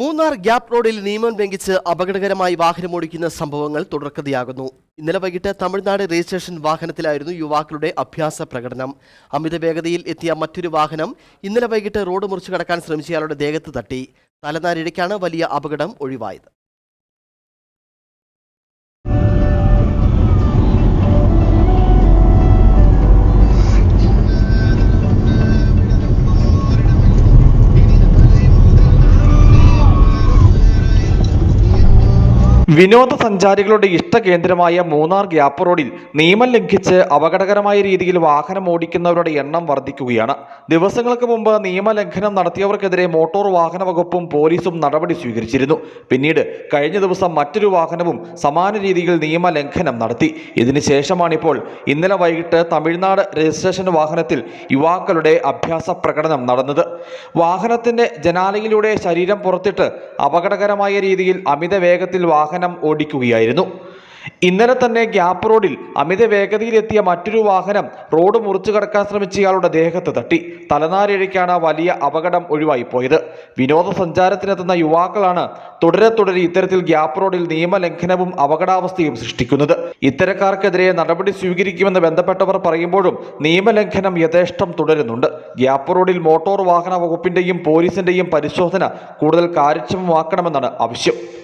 Munnar gap റോഡിൽ നിയമം ലംഘിച്ച് അപകടകരമായി വാഹനമോടിക്കുന്ന സംഭവങ്ങൾ തുടർക്കഥയാകുന്നു. ഇന്നലെ വൈകിട്ട് തമിഴ്നാട് രജിസ്ട്രേഷൻ വാഹനത്തിലായിരുന്നു യുവാക്കളുടെ അഭ്യാസ പ്രകടനം. അമിത വേഗതയിൽ എത്തിയ മറ്റൊരു വാഹനം ഇന്നലെ വൈകിട്ട് റോഡ് മുറിച്ചു കടക്കാൻ ശ്രമിച്ചയാളുടെ ദേഹത്ത് തട്ടി. തലനാരിഴയ്ക്കാണ് വലിയ അപകടം ഒഴിവായത്. വിനോദസഞ്ചാരികളുടെ ഇഷ്ടകേന്ദ്രമായ മൂന്നാർ ഗ്യാപ്പ് റോഡിൽ നിയമം ലംഘിച്ച് അപകടകരമായ രീതിയിൽ വാഹനം ഓടിക്കുന്നവരുടെ എണ്ണം വർദ്ധിക്കുകയാണ്. ദിവസങ്ങൾക്ക് മുമ്പ് നിയമലംഘനം നടത്തിയവർക്കെതിരെ മോട്ടോർ വാഹന വകുപ്പും പോലീസും നടപടി സ്വീകരിച്ചിരുന്നു. പിന്നീട് കഴിഞ്ഞ ദിവസം മറ്റൊരു വാഹനവും സമാന രീതിയിൽ നിയമലംഘനം നടത്തി. ഇതിനുശേഷമാണിപ്പോൾ ഇന്നലെ വൈകിട്ട് തമിഴ്നാട് രജിസ്ട്രേഷൻ വാഹനത്തിൽ യുവാക്കളുടെ അഭ്യാസ പ്രകടനം നടന്നത്. വാഹനത്തിന്റെ ജനാലയിലൂടെ ശരീരം പുറത്തിട്ട് അപകടകരമായ രീതിയിൽ അമിത വേഗത്തിൽ വാഹനം ഓടിക്കുകയായിരുന്നു. ഇന്നലെ തന്നെ ഗ്യാപ്പ് റോഡിൽ അമിത വേഗതയിലെത്തിയ മറ്റൊരു വാഹനം റോഡ് മുറിച്ചു കടക്കാൻ ശ്രമിച്ചയാളുടെ ദേഹത്ത് തട്ടി. തലനാരിഴയ്ക്കാണ് വലിയ അപകടം ഒഴിവായി പോയത്. വിനോദസഞ്ചാരത്തിനെത്തുന്ന യുവാക്കളാണ് തുടരെ തുടരെ ഇത്തരത്തിൽ ഗ്യാപ്പ് റോഡിൽ നിയമലംഘനവും അപകടാവസ്ഥയും സൃഷ്ടിക്കുന്നത്. ഇത്തരക്കാർക്കെതിരെ നടപടി സ്വീകരിക്കുമെന്ന് ബന്ധപ്പെട്ടവർ പറയുമ്പോഴും നിയമലംഘനം യഥേഷ്ടം തുടരുന്നുണ്ട്. ഗ്യാപ്പ് റോഡിൽ മോട്ടോർ വാഹന വകുപ്പിന്റെയും പോലീസിന്റെയും പരിശോധന കൂടുതൽ കാര്യക്ഷമമാക്കണമെന്നാണ് ആവശ്യം.